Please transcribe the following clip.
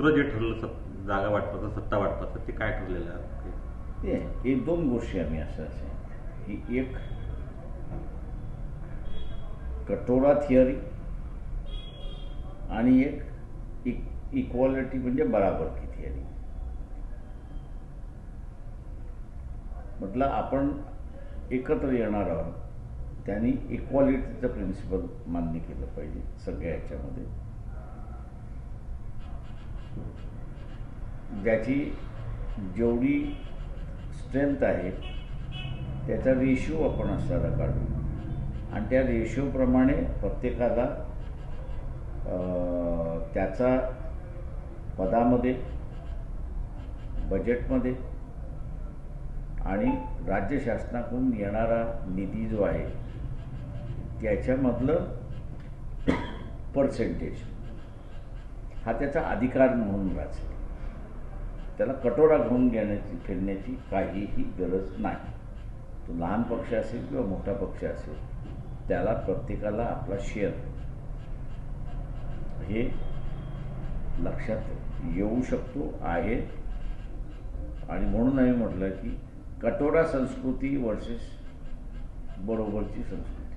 सूत्र जे ठरलं सत जागा वाटपाचं सत्ता वाटपाचं ते काय ठरलेलं आहे? ते दोन गोष्टी आम्ही असं असेल की एक कटोरा थिअरी आणि एक e, इक इक्वालिटी म्हणजे बराबरकी थिअरी म्हटलं आपण एकत्र येणार आहोत त्यांनी इक्वालिटीचं प्रिन्सिपल मान्य केलं पाहिजे सगळ्या ह्याच्यामध्ये ज्याची जेवढी स्ट्रेंथ आहे त्याचा रेशिओ आपण असायला काढू. आणि त्या रेशिओप्रमाणे प्रत्येकाला त्याचा पदामध्ये बजेटमध्ये आणि राज्य शासनाकडून येणारा निधी जो आहे त्याच्यामधलं पर्सेंटेज हा त्याचा अधिकार म्हणून राहतो. त्याला कटोरा घेऊन घेण्याची फिरण्याची काहीही गरज नाही. तो लहान पक्ष असेल किंवा मोठा पक्ष असेल त्याला प्रत्येकाला आपला शेअर हे लक्षात येऊ शकतो आहे. आणि म्हणून आम्ही म्हटलं की कटोरा संस्कृती वर्सेस बरोबरची संस्कृती.